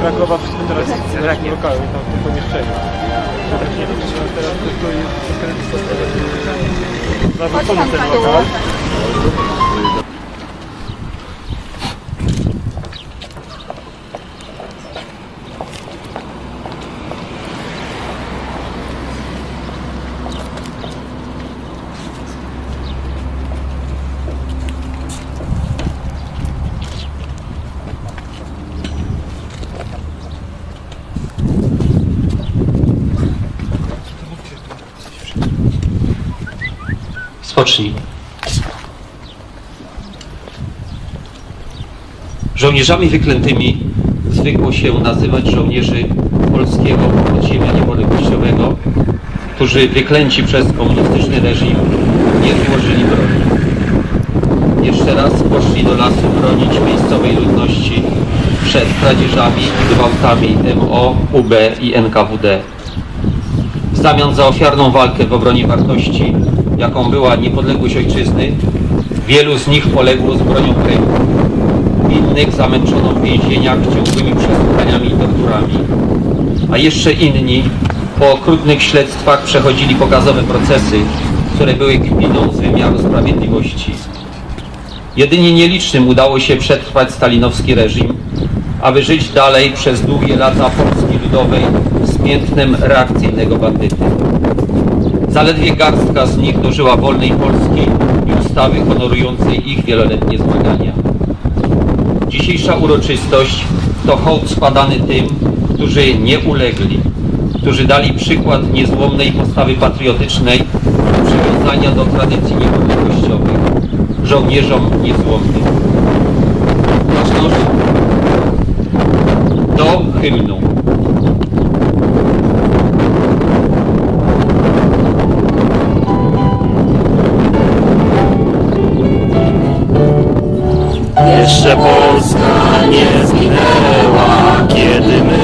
Krakowa wszystko teraz jest w takim lokalu, tam w tym pomieszczeniu. Tak nie wiem, czy teraz tylko jest nawrócony ten lokal. Spocznij. Żołnierzami wyklętymi zwykło się nazywać żołnierzy polskiego podziemia niepodległościowego, którzy wyklęci przez komunistyczny reżim nie złożyli broni. Jeszcze raz poszli do lasu bronić miejscowej ludności przed kradzieżami i gwałtami MO, UB i NKWD. W zamian za ofiarną walkę w obronie wartości, jaką była niepodległość ojczyzny, wielu z nich poległo z bronią w ręku. Innych zamęczono w więzieniach ciągłymi przesłuchaniami i torturami. A jeszcze inni po okrutnych śledztwach przechodzili pokazowe procesy, które były kpiną z wymiaru sprawiedliwości. Jedynie nielicznym udało się przetrwać stalinowski reżim, aby żyć dalej przez długie lata Polski Ludowej z piętnem reakcyjnego bandyty. Zaledwie garstka z nich dożyła wolnej Polski i ustawy honorującej ich wieloletnie zmagania. Dzisiejsza uroczystość to hołd składany tym, którzy nie ulegli, którzy dali przykład niezłomnej postawy patriotycznej przywiązania do tradycji niepodległościowych, żołnierzom niezłomnym. Do hymnu. Jeszcze Polska nie zginęła, kiedy my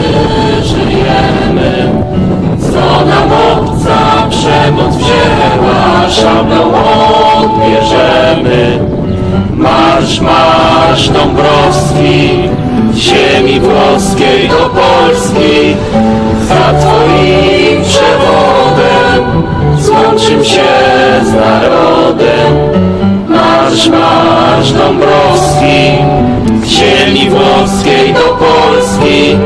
żyjemy. Co nam obca przemoc wzięła, szablą odbierzemy. Marsz, marsz Dąbrowski, z ziemi włoskiej do Polski. Za Twoim przewodem złączym się z narodem. Marsz, marsz Dąbrowski, z ziemi włoskiej do Polski.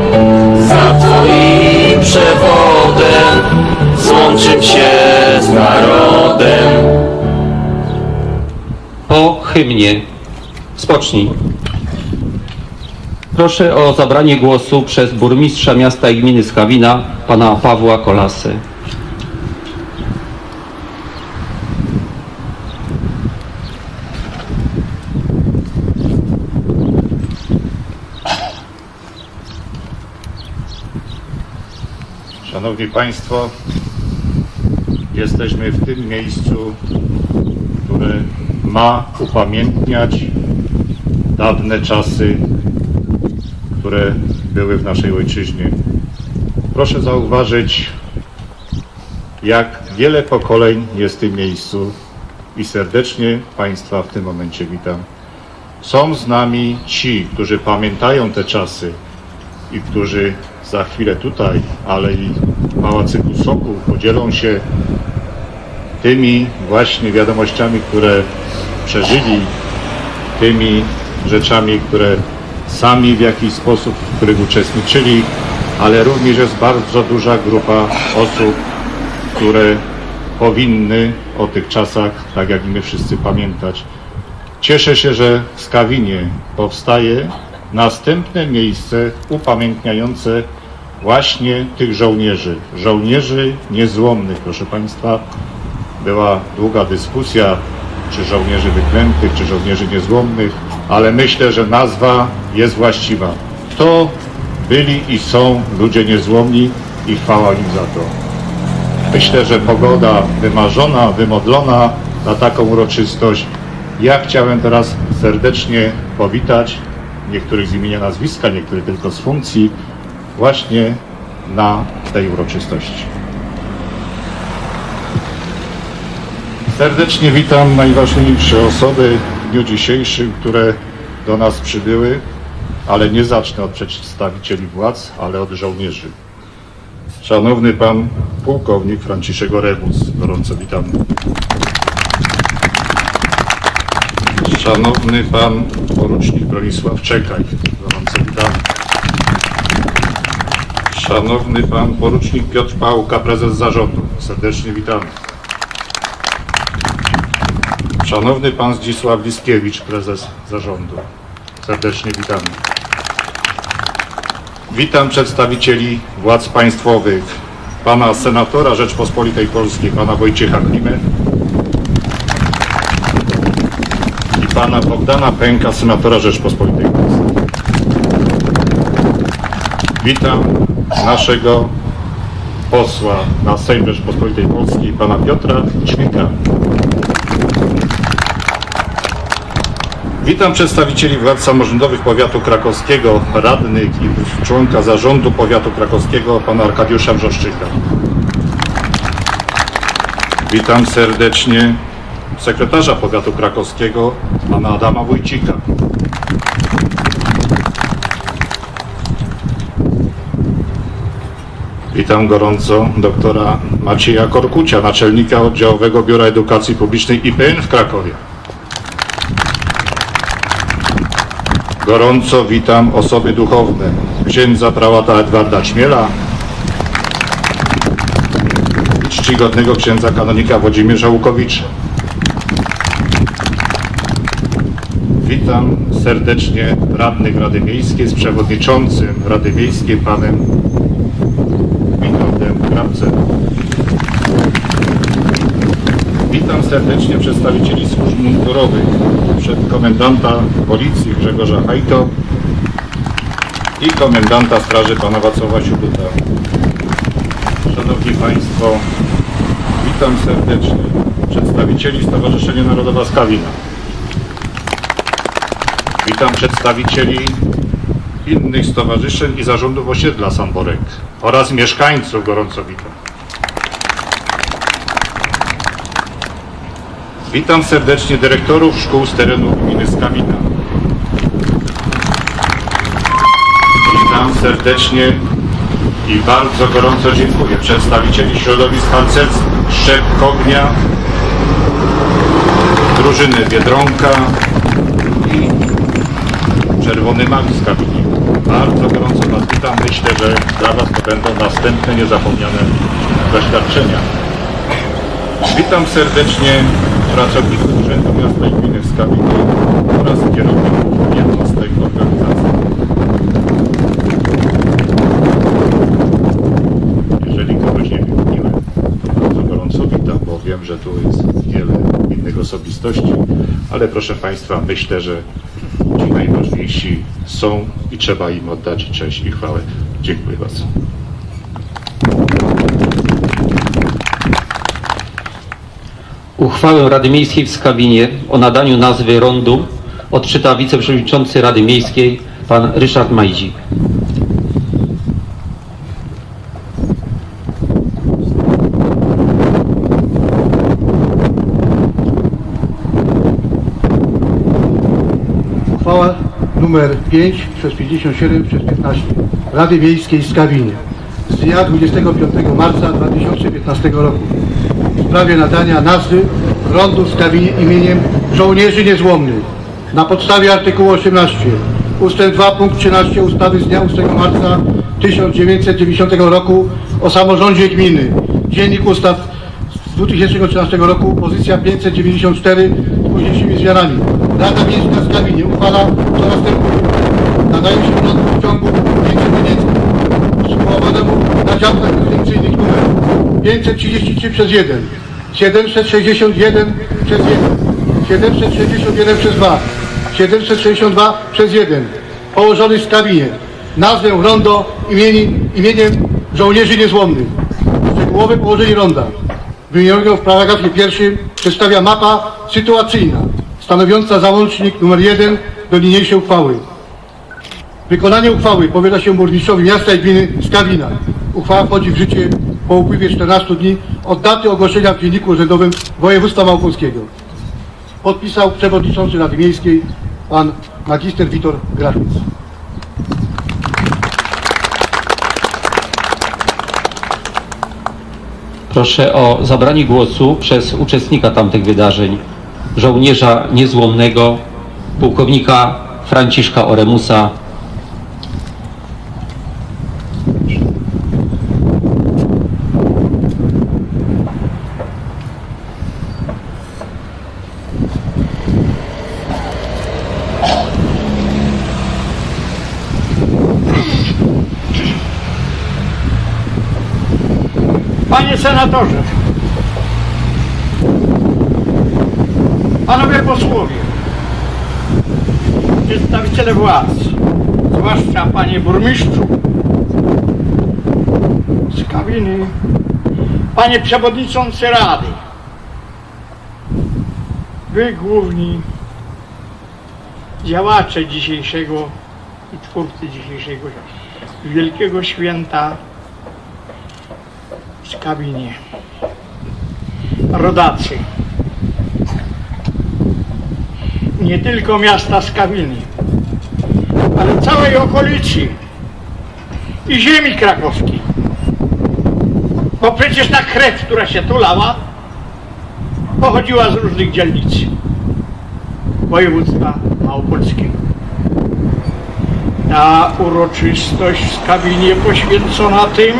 Za Twoim przewodem złączym się z narodem. Po hymnie. Spocznij. Proszę o zabranie głosu przez burmistrza miasta i gminy Skawina, pana Pawła Kolasę. Szanowni Państwo, jesteśmy w tym miejscu, które ma upamiętniać dawne czasy, które były w naszej ojczyźnie. Proszę zauważyć, jak wiele pokoleń jest w tym miejscu i serdecznie Państwa w tym momencie witam. Są z nami ci, którzy pamiętają te czasy i którzy za chwilę tutaj, ale i Pałacyku Sokół podzielą się tymi właśnie wiadomościami, które przeżyli, tymi rzeczami, które sami w jakiś sposób, w których uczestniczyli, ale również jest bardzo duża grupa osób, które powinny o tych czasach, tak jak i my wszyscy, pamiętać. Cieszę się, że w Skawinie powstaje następne miejsce upamiętniające właśnie tych żołnierzy, żołnierzy niezłomnych, proszę Państwa. Była długa dyskusja, czy żołnierzy wyklętych, czy żołnierzy niezłomnych, ale myślę, że nazwa jest właściwa. To byli i są ludzie niezłomni i chwała im za to. Myślę, że pogoda wymarzona, wymodlona na taką uroczystość. Ja chciałem teraz serdecznie powitać niektórych z imienia nazwiska, niektórych tylko z funkcji, właśnie na tej uroczystości. Serdecznie witam najważniejsze osoby w dniu dzisiejszym, które do nas przybyły, ale nie zacznę od przedstawicieli władz, ale od żołnierzy. Szanowny Pan Pułkownik Franciszek Orebus, gorąco witamy. Szanowny Pan Porucznik Bronisław Czekaj, gorąco witamy. Szanowny Pan Porucznik Piotr Pałka, Prezes Zarządu, serdecznie witamy. Szanowny Pan Zdzisław Liskiewicz, Prezes Zarządu, serdecznie witamy. Witam przedstawicieli władz państwowych, Pana Senatora Rzeczpospolitej Polskiej, Pana Wojciecha Klimę i Pana Bogdana Pęka, Senatora Rzeczpospolitej Polskiej. Witam naszego posła na Sejm Rzeczpospolitej Polskiej, Pana Piotra Ćwika. Witam przedstawicieli władz samorządowych powiatu krakowskiego, radnych i członka zarządu powiatu krakowskiego, pana Arkadiusza Brzeszczyka. Witam serdecznie sekretarza powiatu krakowskiego, pana Adama Wójcika. Witam gorąco doktora Macieja Korkucia, naczelnika oddziałowego Biura Edukacji Publicznej IPN w Krakowie. Gorąco witam osoby duchowne, księdza prałata Edwarda Ćmiela i czcigodnego księdza kanonika Włodzimierza Łukowicza. Witam serdecznie radnych Rady Miejskiej z przewodniczącym Rady Miejskiej panem Witam serdecznie przedstawicieli służb mundurowych, przed komendanta policji Grzegorza Hajto i komendanta straży pana Wacława Siubuta. Szanowni Państwo, witam serdecznie przedstawicieli Stowarzyszenia Narodowa Skawina. Witam przedstawicieli innych stowarzyszeń i zarządów osiedla Samborek oraz mieszkańców gorąco witam. Witam serdecznie dyrektorów szkół z terenu gminy Skawina. Witam serdecznie i bardzo gorąco dziękuję przedstawicieli środowisk harcerskich Szczep Kognia, drużyny Biedronka i Czerwony Mak z Kawini. Bardzo gorąco Was witam. Myślę, że dla Was to będą następne niezapomniane doświadczenia. Witam serdecznie pracowników Urzędu Miasta i Gminy w Skawinie oraz kierowników jednostek organizacji. Jeżeli kogoś nie wymieniłem, to bardzo gorąco witam, bo wiem, że tu jest wiele innych osobistości, ale proszę Państwa, myślę, że ci najważniejsi są i trzeba im oddać cześć i chwałę. Dziękuję bardzo. Uchwałę Rady Miejskiej w Skawinie o nadaniu nazwy rondu odczyta wiceprzewodniczący Rady Miejskiej pan Ryszard Majdzik. Uchwała numer 5 przez 57 przez 15 Rady Miejskiej w Skawinie z dnia 25 marca 2015 roku sprawie nadania nazwy rondu Skawinie imieniem żołnierzy niezłomnych. Na podstawie artykułu 18 ustęp 2 punkt 13 ustawy z dnia 8 marca 1990 roku o samorządzie gminy. Dziennik Ustaw z 2013 roku, pozycja 594 z późniejszymi zmianami. Rada Miejska w Skawinie uchwala co następuje. Nadaje się w ciągu międzymienieckim przywoławanemu na działkach rezydencyjnych numer 533 przez 1, 761 przez 1, 761 przez 2, 762 przez 1, położony w Skawinie. Nazwę rondo imieni, imieniem żołnierzy niezłomnych. Szczegółowe położenie ronda wymienionego w paragrafie pierwszym przedstawia mapa sytuacyjna stanowiąca załącznik numer 1 do niniejszej uchwały. Wykonanie uchwały powierza się burmistrzowi miasta i gminy Skawina. Uchwała wchodzi w życie po upływie 14 dni od daty ogłoszenia w Dzienniku Urzędowym Województwa Małopolskiego. Podpisał przewodniczący Rady Miejskiej pan magister Witor Grafic. Proszę o zabranie głosu przez uczestnika tamtych wydarzeń, żołnierza niezłomnego, pułkownika Franciszka Oremusa. Panie senatorze, panowie posłowie, przedstawiciele władz, zwłaszcza panie burmistrzu z kabiny, panie przewodniczący rady, wy główni działacze dzisiejszego i twórcy dzisiejszego wielkiego święta kabinie. Rodacy. Nie tylko miasta Skawiny, ale całej okolicy i ziemi krakowskiej. Bo przecież ta krew, która się tu lała, pochodziła z różnych dzielnic województwa małopolskiego. Ta uroczystość w Skawinie poświęcona tym,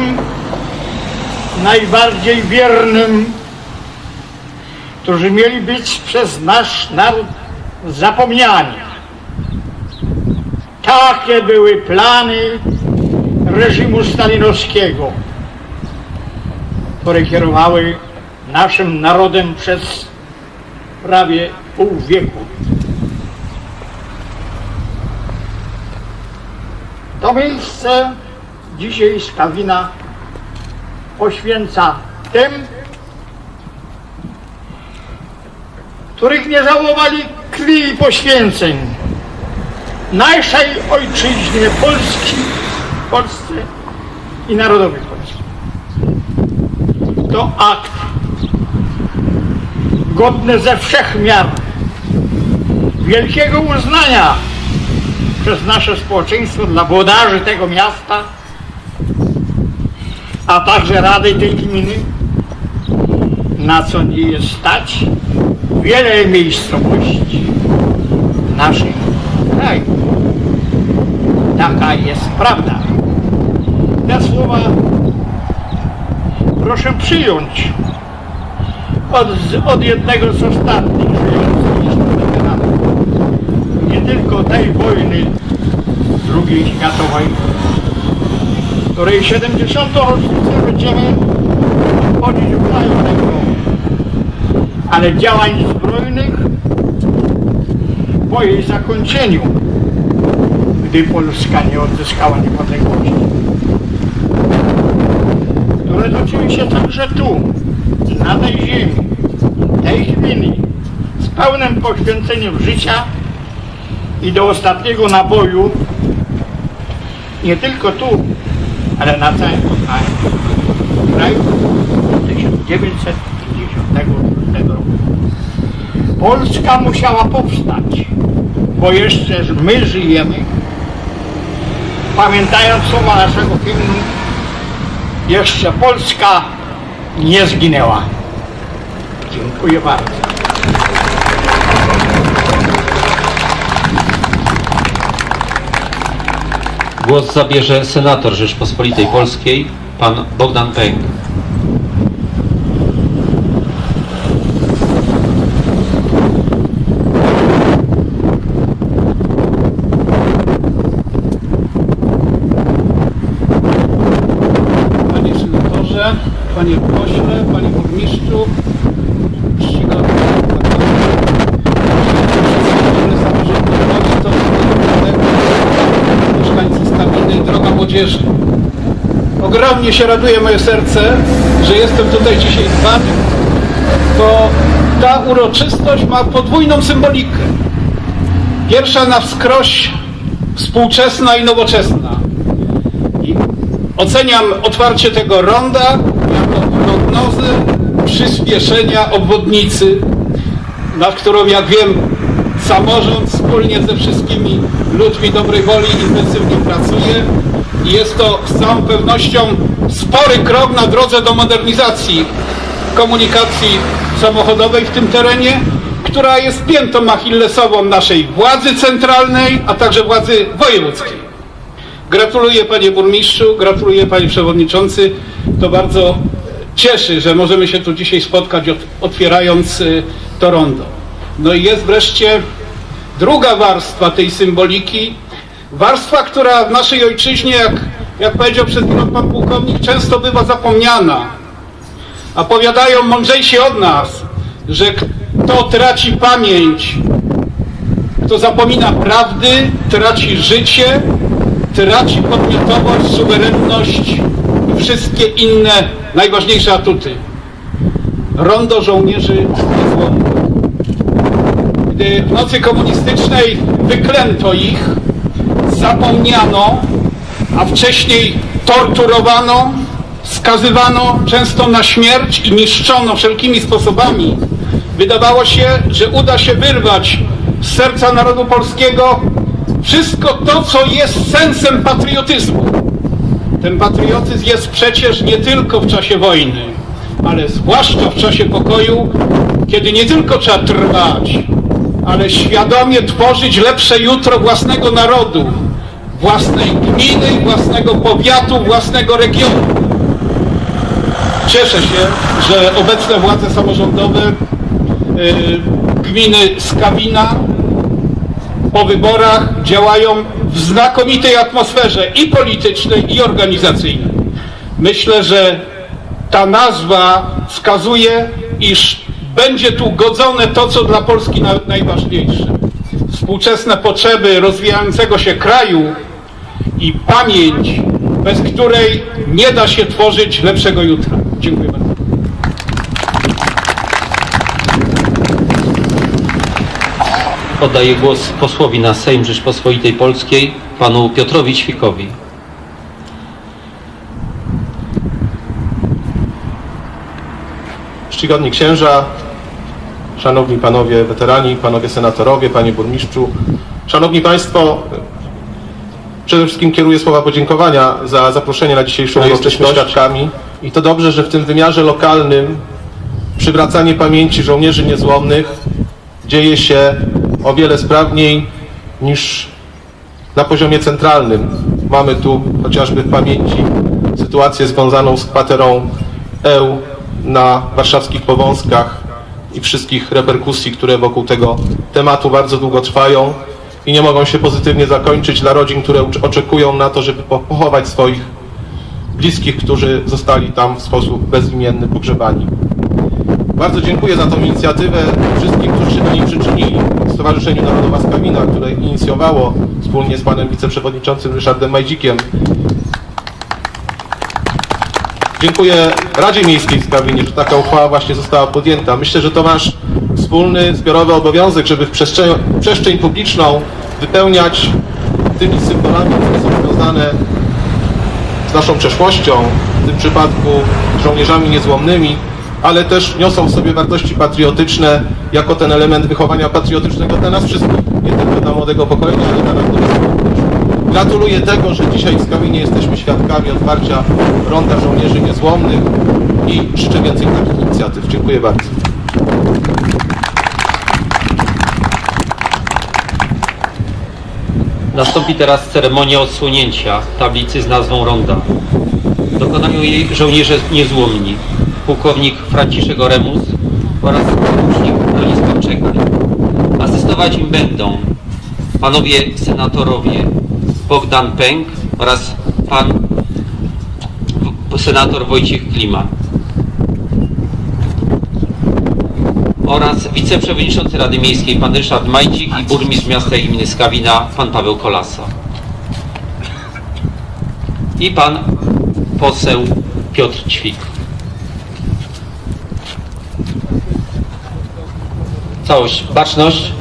najbardziej wiernym, którzy mieli być przez nasz naród zapomniani. Takie były plany reżimu stalinowskiego, które kierowały naszym narodem przez prawie pół wieku. To miejsce dzisiaj Skawina poświęca tym, których nie żałowali krwi i poświęceń naszej ojczyźnie Polski, Polsce i narodowej Polski. To akt godny ze wszech miar wielkiego uznania przez nasze społeczeństwo dla włodarzy tego miasta, a także Rady tej gminy, na co nie jest stać wiele miejscowości w naszym kraju. Taka jest prawda. Te słowa proszę przyjąć od, od jednego z ostatnich żyjących. Nie tylko tej wojny II światowej, której 70. rocznicę będziemy obchodzić w kraju. Ale działań zbrojnych po jej zakończeniu, gdy Polska nie odzyskała niepodległości, które toczyły się także tu, na tej ziemi, tej chwili, z pełnym poświęceniem życia i do ostatniego naboju, nie tylko tu, ale na całym kraju 1956 roku. Polska musiała powstać, bo jeszcze my żyjemy, pamiętając słowa naszego hymnu, jeszcze Polska nie zginęła. Dziękuję bardzo. Głos zabierze senator Rzeczpospolitej Polskiej, pan Bogdan Pęk. Panie senatorze, panie pośle, panie burmistrzu, czcigodny przedstawiciele samorządu uroczystości mieszkańcy Skawiny, droga młodzieży. Ogromnie się raduje moje serce, że jestem tutaj dzisiaj z wami, bo ta uroczystość ma podwójną symbolikę. Pierwsza na wskroś współczesna i nowoczesna. I oceniam otwarcie tego ronda jako prognozę przyspieszenia obwodnicy nad którą, jak wiem, samorząd wspólnie ze wszystkimi ludźmi dobrej woli intensywnie pracuje i jest to z całą pewnością spory krok na drodze do modernizacji komunikacji samochodowej w tym terenie, która jest piętą achillesową naszej władzy centralnej, a także władzy wojewódzkiej. Gratuluję panie burmistrzu, gratuluję panie przewodniczący. To bardzo cieszy, że możemy się tu dzisiaj spotkać ot- otwierając y, to rondo. No i jest wreszcie druga warstwa tej symboliki. Warstwa, która w naszej ojczyźnie, jak, jak powiedział przed chwilą pan pułkownik, często bywa zapomniana. A powiadają mądrzejsi od nas, że kto traci pamięć, kto zapomina prawdy, traci życie, traci podmiotowość, suwerenność i wszystkie inne najważniejsze atuty. Rondo żołnierzy niezłomnych. Gdy w nocy komunistycznej wyklęto ich, zapomniano, a wcześniej torturowano, skazywano często na śmierć i niszczono wszelkimi sposobami, wydawało się, że uda się wyrwać z serca narodu polskiego wszystko to, co jest sensem patriotyzmu. Ten patriotyzm jest przecież nie tylko w czasie wojny, ale zwłaszcza w czasie pokoju, kiedy nie tylko trzeba trwać, ale świadomie tworzyć lepsze jutro własnego narodu, własnej gminy, własnego powiatu, własnego regionu. Cieszę się, że obecne władze samorządowe y, gminy Skawina po wyborach działają w znakomitej atmosferze i politycznej, i organizacyjnej. Myślę, że ta nazwa wskazuje, iż będzie tu godzone to, co dla Polski na- najważniejsze. Współczesne potrzeby rozwijającego się kraju i pamięć, bez której nie da się tworzyć lepszego jutra. Dziękuję bardzo. Oddaję głos posłowi na Sejm Rzeczpospolitej Polskiej, panu Piotrowi Ćwikowi. Czcigodni księża, szanowni panowie weterani, panowie senatorowie, panie burmistrzu, szanowni państwo, przede wszystkim kieruję słowa podziękowania za zaproszenie na dzisiejszą uroczystość. Jesteśmy świadkami i to dobrze, że w tym wymiarze lokalnym przywracanie pamięci żołnierzy niezłomnych dzieje się o wiele sprawniej niż na poziomie centralnym. Mamy tu chociażby w pamięci sytuację związaną z kwaterą EU na warszawskich Powązkach i wszystkich reperkusji, które wokół tego tematu bardzo długo trwają i nie mogą się pozytywnie zakończyć dla rodzin, które oczekują na to, żeby po- pochować swoich bliskich, którzy zostali tam w sposób bezimienny pogrzebani. Bardzo dziękuję za tą inicjatywę wszystkim, którzy się do niej przyczynili. Stowarzyszeniu Narodowa Skawina, które inicjowało wspólnie z panem wiceprzewodniczącym Ryszardem Majdzikiem. Dziękuję Radzie Miejskiej w Skawinie, że taka uchwała właśnie została podjęta. Myślę, że to nasz wspólny, zbiorowy obowiązek, żeby w przestrzeń, przestrzeń publiczną wypełniać tymi symbolami, które są związane z naszą przeszłością, w tym przypadku żołnierzami niezłomnymi, ale też niosą w sobie wartości patriotyczne jako ten element wychowania patriotycznego dla nas wszystkich, nie tylko dla młodego pokolenia, ale dla narodu. Gratuluję tego, że dzisiaj w Skawinie jesteśmy świadkami otwarcia Ronda Żołnierzy Niezłomnych i życzę więcej takich inicjatyw. Dziękuję bardzo. Nastąpi teraz ceremonia odsłonięcia tablicy z nazwą Ronda. Dokonają jej żołnierze niezłomni, pułkownik Franciszek Oremus oraz porucznik Bronisław Czekaj. Asystować im będą panowie senatorowie Bogdan Pęk oraz pan senator Wojciech Klima oraz wiceprzewodniczący Rady Miejskiej pan Ryszard Majcik i burmistrz miasta i gminy Skawina pan Paweł Kolasa. I pan poseł Piotr Ćwik. Całość, baczność.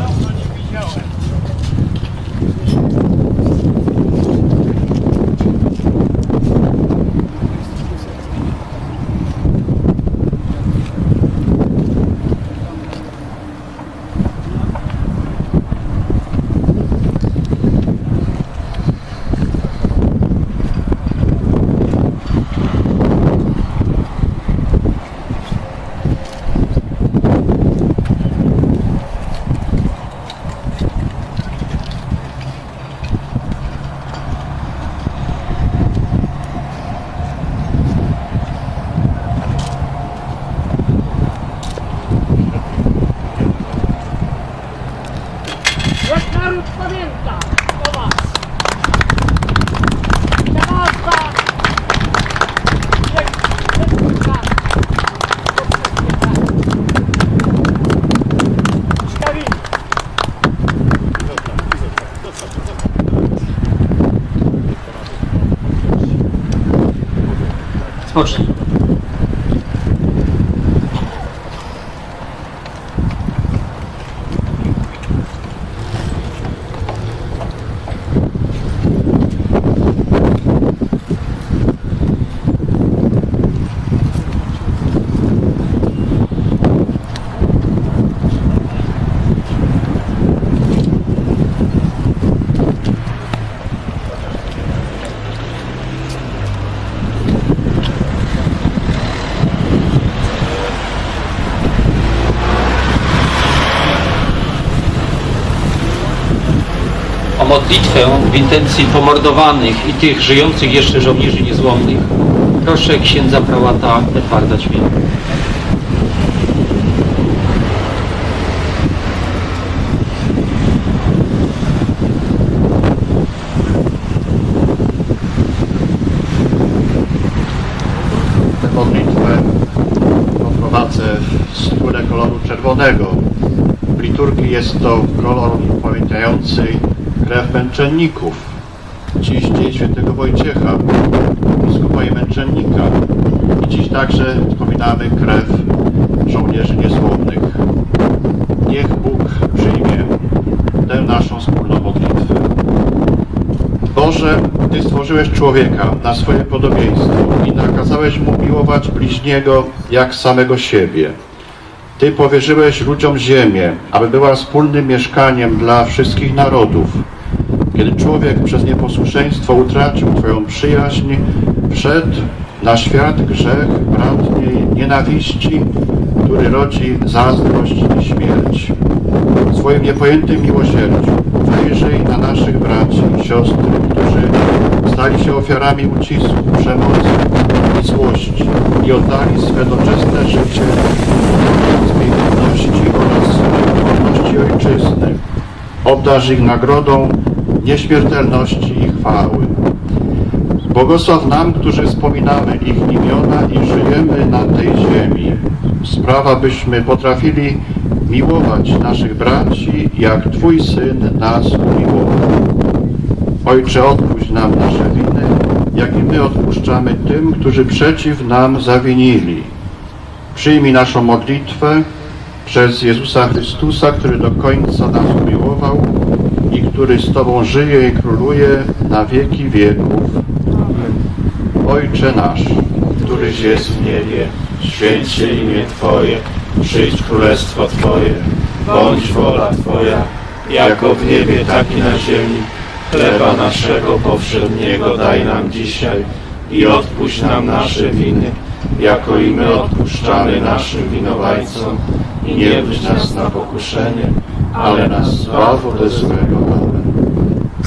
W intencji pomordowanych i tych żyjących jeszcze żołnierzy niezłomnych. Proszę księdza prałata Edwarda Ćmiela. Modlitwę poprowadzę skórę koloru czerwonego. W liturgii jest to kolor upamiętniający krew męczenników. Dziś dzień świętego Wojciecha, biskupa i męczennika. I dziś także wspominamy krew żołnierzy niezłomnych. Niech Bóg przyjmie tę naszą wspólną modlitwę. Boże, Ty stworzyłeś człowieka na swoje podobieństwo i nakazałeś mu miłować bliźniego jak samego siebie. Ty powierzyłeś ludziom ziemię, aby była wspólnym mieszkaniem dla wszystkich narodów. Kiedy człowiek przez nieposłuszeństwo utracił Twoją przyjaźń, wszedł na świat grzech bratniej nienawiści, który rodzi zazdrość i śmierć. W swoim niepojętym miłosierdziu wyjrzyj na naszych braci i siostry, którzy stali się ofiarami ucisku, przemocy i złości i oddali swe doczesne życie z piękności oraz wolności ojczyzny. Obdarz ich nagrodą nieśmiertelności i chwały. Błogosław nam, którzy wspominamy ich imiona i żyjemy na tej ziemi. Sprawa, byśmy potrafili miłować naszych braci, jak Twój Syn nas umiłował. Ojcze, odpuść nam nasze winy, jak i my odpuszczamy tym, którzy przeciw nam zawinili. Przyjmij naszą modlitwę przez Jezusa Chrystusa, który do końca nas który z Tobą żyje i króluje na wieki wieków. Ojcze nasz, któryś jest w niebie, święć się imię Twoje, przyjdź królestwo Twoje, bądź wola Twoja, jako w niebie, tak i na ziemi. Chleba naszego powszedniego daj nam dzisiaj i odpuść nam nasze winy, jako i my odpuszczamy naszym winowajcom. I nie wódź nas na pokuszenie, ale nas zbaw ode złego.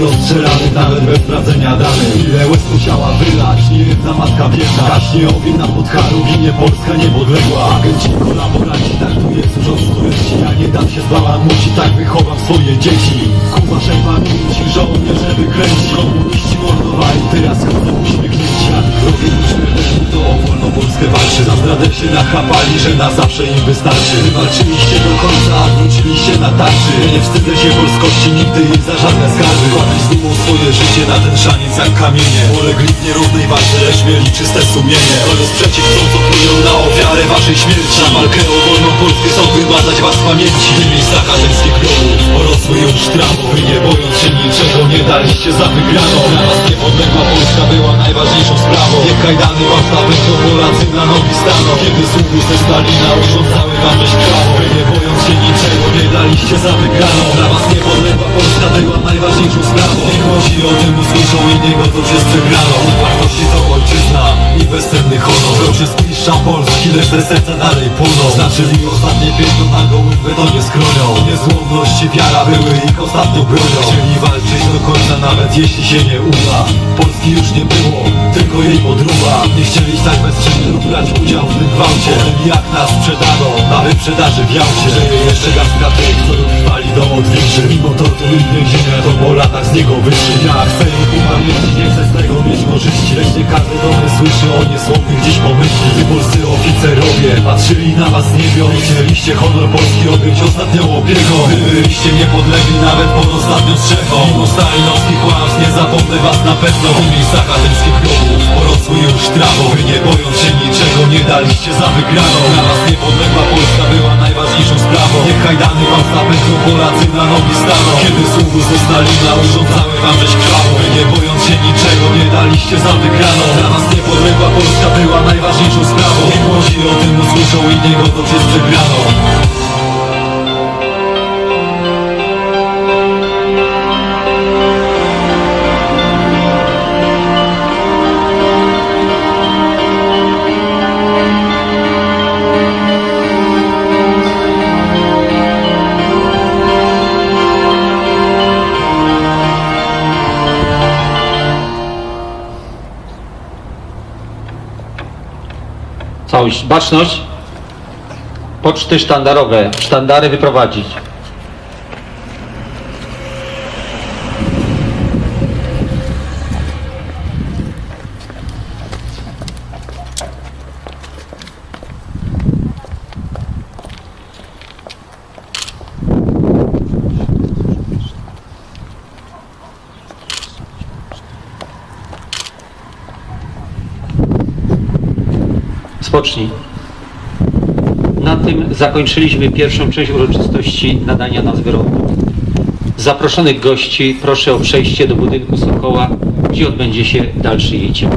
Rozstrzelanych nawet bez sprawdzenia danych Ile łez musiała wylać niejedna matka biedna Gaśnie ogień na podcharu, ginie Polska niepodległa. Agenci, kolaboranci, tu jest urząd studenci Ja nie dam się zbałamuci, tak wychowam swoje dzieci. Ku waszej pamięci żołnierze wykręci Komuniści mordowali, teraz chodzą uśmiechnięci A robię śmiertelni, to o wolną Polskę walczy. Za zdradę się nachapali, że na zawsze im wystarczy. Walczyliście do końca, a wróciliście na tarczy. Nie wstydzę się polskości, nigdy jej za żadne skarby Kładli z dumą swoje życie na ten szaniec jak kamienie. Polegli w nierównej walce, lecz mieli czyste sumienie. To jest przeciw tą, co plują na ofiarę waszej śmierci. Na walkę o wolną Polskę chcą wymazać was z pamięci. W miejscach ateńskich grobów porosły już trawą Wy nie bojąc się niczego, nie daliście za wygraną. Dla was niepodległa Polska była najważniejszą sprawą. Niech kajdany stawę, to Polacy na nogi staną. Kiedy sługów ze Stalina urządzały wam dość prawo Wy nie bojąc się niczego, nie daliście za wygraną. Dla was niepodległa Polska była najważniejszą sprawą. Niech chodzi o tym usłyszą i nie godzą się z przegraną Wartości to ojczyzna i bezcenny honor. Kto się zniszcza Polskę lecz te serca dalej płoną. Znaczyli ostatnie piętno na gołym betonie skronią. Niezłomność i wiara były ich ostatnią bronią Chcieli walczyć do końca nawet jeśli się nie uda. Polski już nie było, tylko jej podruba Nie chcieli stać bezczynni lub brać udział w tym gwałcie jak nas sprzedano, na wyprzedaży wiał się Żyje jeszcze garstka tych, co trwali do odwilży Mimo tortur i więzienia, to po latach z niego wyszli. Ja chcę ich upamiętnić, nie chcę z tego mieć korzyści. Lecz nie każdy do mnie słyszy o niesłownych gdzieś pomyśli. Wy polscy oficerowie, patrzyli na was z niebios Chcieliście honor polski objąć ostatnią opieką byliście niepodlegli nawet pod ostatnią strzechą. Stalinowskich kłamstw nie zapomnę was na pewno. W miejscach ateńskich grobów porosły już trawą Wy nie bojąc się niczego nie daliście za wygraną. Dla was niepodległa Polska była najważniejszą sprawą. Niech kajdany wam zapędzą Polacy na nogi staną. Kiedy sługu ze Stalina urządzały wam żeś krwawą. Wy nie bojąc się niczego nie daliście za wygraną. Dla was niepodległa Polska była najważniejszą sprawą. Niech młodzi o tym usłyszą i nie godzą się z przegraną baczność. Poczty sztandarowe, sztandary wyprowadzić. Spocznij. Na tym zakończyliśmy pierwszą część uroczystości nadania nazwy roku. Zaproszonych gości proszę o przejście do budynku Sokoła, gdzie odbędzie się dalszy jej ciąg.